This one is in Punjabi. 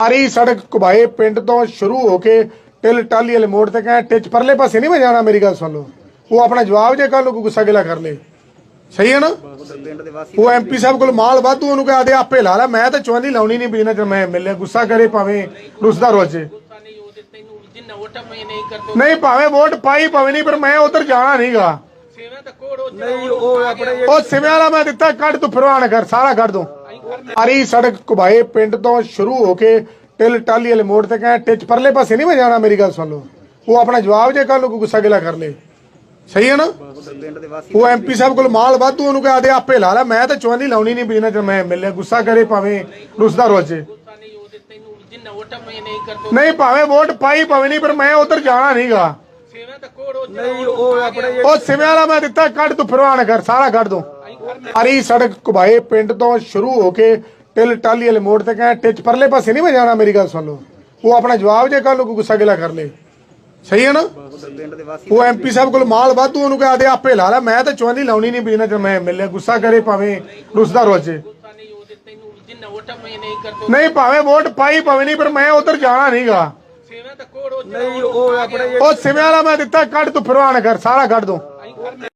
ਸਾਰੀ ਸੜਕ ਕੁਬਾਏ ਪਿੰਡ ਤੋਂ ਸ਼ੁਰੂ ਹੋ ਕੇ ਟਿਲ ਟਾਲੀ ਵਾਲੇ ਮੋੜ ਤੇ ਕਹੇ ਟਿਚ ਪਰਲੇ ਪਾਸੇ ਨਹੀਂ ਮੈਂ ਜਾਣਾ ਮੇਰੀ ਗੱਲ ਸੁਣ ਲਓ। ਉਹ ਆਪਣਾ ਜਵਾਬ ਜੇ ਕੱਲ ਨੂੰ ਕੋਈ ਗੁੱਸਾ ਗਿਲਾ ਕਰ ਲੇ। ਸਹੀ ਹੈ ਨਾ? ਪਿੰਡ ਦੇ ਵਾਸੀ ਉਹ ਐਮਪੀ ਸਾਹਿਬ ਕੋਲ ਮਾਲ ਵਾਧੂ ਉਹਨੂੰ ਕਹਾ ਦੇ ਆਪੇ ਲਾ ਲੈ ਮੈਂ ਤਾਂ ਚੁਆਂਦੀ ਲਾਉਣੀ ਨਹੀਂ ਬਿਜਨਸ ਚ ਮੈਂ ਮਿਲਿਆ ਗੁੱਸਾ ਕਰੇ ਭਾਵੇਂ ਰੁੱਸਦਾ ਰੋਜੇ ਨਹੀਂ ਉਹਦੇ ਤੈਨੂੰ ਜਿੰਨਾ ਵੋਟ ਮੈਂ ਨਹੀਂ ਕਰਦੋ ਨਹੀਂ ਭਾਵੇਂ ਵੋਟ ਪਾਈ ਭਾਵੇਂ ਨਹੀਂ ਪਰ ਮੈਂ ਉਧਰ ਜਾਣਾ ਨਹੀਂਗਾ। ਸੇਵਾ ਨਹੀਂ ਉਹ ਆਪਣੇ ਉਹ ਸਿਵਿਆਂ ਵਾਲਾ ਮੈਂ ਦਿੱਤਾ ਕੱਢ ਤੂੰ ਫਿਰਵਾਨ ਕਰ ਸਾਰਾ ਕੱਢ ਦੂੰ। ਸਾਰੀ ਸੜਕ ਕੁਬਾਏ ਪਿੰਡ ਤੋਂ ਸ਼ੁਰੂ ਹੋ ਕੇ ਟਿਲ ਟਾਲੀ ਵਾਲੇ ਮੋੜ ਤੇ ਕਹੇ ਟਿਚ ਪਰਲੇ ਪਾਸੇ ਨਹੀਂ ਮੈਂ ਜਾਣਾ ਮੇਰੀ ਗੱਲ ਸੁਣ ਲਓ। ਉਹ ਆਪਣਾ ਜਵਾਬ ਜੇ ਕੱਲ ਨੂੰ ਕੋਈ ਗੁੱਸਾ ਗਿਲਾ ਕਰ ਲੇ। ਸਹੀ ਹੈ ਨਾ? ਪਿੰਡ ਦੇ ਵਾਸੀ ਉਹ ਐਮਪੀ ਸਾਹਿਬ ਕੋਲ ਮਾਲ ਵਾਧੂ ਉਹਨੂੰ ਕਹਾ ਦੇ ਆਪੇ ਲਾ ਲੈ। ਮੈਂ ਤਾਂ ਚੁਆਂਦੀ ਲਾਉਣੀ ਨਹੀਂ ਬਿਜਨਸ ਚ ਮੈਂ ਮਿਲਿਆ। ਗੁੱਸਾ ਕਰੇ ਭਾਵੇਂ ਰੁੱਸਦਾ ਰੋਜੇ ਨਹੀਂ ਭਾਵੇਂ ਵੋਟ ਪਾਈ ਭਾਵੇਂ ਨਹੀਂ ਪਰ ਮੈਂ ਉਧਰ ਜਾਣਾ ਨਹੀਂਗਾ। ਸੇਵਾ ਤਾਂ ਨਹੀਂ ਉਹ ਆਪਣੇ ਉਹ ਸਿਵਿਆਂ ਵਾਲਾ ਮੈਂ ਦਿੱਤਾ ਕੱਢ ਤੂੰ ਫਿਰਵਾਨ ਕਰ ਸਾਰਾ ਕੱਢ ਦੂੰ। ਸਾਰੀ ਸੜਕ ਕੁਬਾਏ ਪਿੰਡ ਤੋਂ ਸ਼ੁਰੂ ਹੋ ਕੇ ਟਿਲ ਟਾਲੀ ਵਾਲੇ ਮੋੜ ਤੇ ਕਹੇ ਟਿਚ ਪਰਲੇ ਪਾਸੇ ਨਹੀਂ ਮੈਂ ਜਾਣਾ ਮੇਰੀ ਗੱਲ ਸੁਣ ਲਓ। ਉਹ ਆਪਣਾ ਜਵਾਬ ਜੇ ਕੱਲ ਨੂੰ ਕੋਈ ਗੁੱਸਾ ਗਿਲਾ ਕਰ ਲੇ। ਸਹੀ ਹੈ ਨਾ? ਪਿੰਡ ਦੇ ਵਾਸੀ ਉਹ ਐਮਪੀ ਸਾਹਿਬ ਕੋਲ ਮਾਲ ਵਾਧੂ ਉਹਨੂੰ ਕਹਾ ਦੇ ਆਪੇ ਲਾ ਲੈ ਮੈਂ ਤਾਂ ਚੁਆਂਦੀ ਲਾਉਣੀ ਨਹੀਂ ਬਿਜਨਸ ਚ ਮੈਂ ਮਿਲਿਆ ਗੁੱਸਾ ਕਰੇ ਭਾਵੇਂ ਰੁੱਸਦਾ ਰੋਜੇ ਗੁੱਸਾ ਨਹੀਂ ਉਹਦੇ ਤੈਨੂੰ ਜਿੰਨਾ ਵੋਟ ਮੈਂ ਨਹੀਂ ਕਰਦੋ ਨਹੀਂ ਭਾਵੇਂ ਵੋਟ ਪਾਈ ਭਾਵੇਂ ਨਹੀਂ ਪਰ ਮੈਂ ਉਧਰ ਜਾਣਾ ਨਹੀਂਗਾ। ਸੇਵਾ ਤਾਂ ਕੋੜ ਉਹ ਨਹੀਂ ਉਹ ਆਪਣੇ ਉਹ ਸਿਵਿਆਂ ਵਾਲਾ ਮੈਂ ਦਿੱਤਾ ਕੱਢ ਤੂੰ ਫਿਰਵਾਨ ਕਰ ਸਾਰਾ ਕੱਢ ਦੂੰ।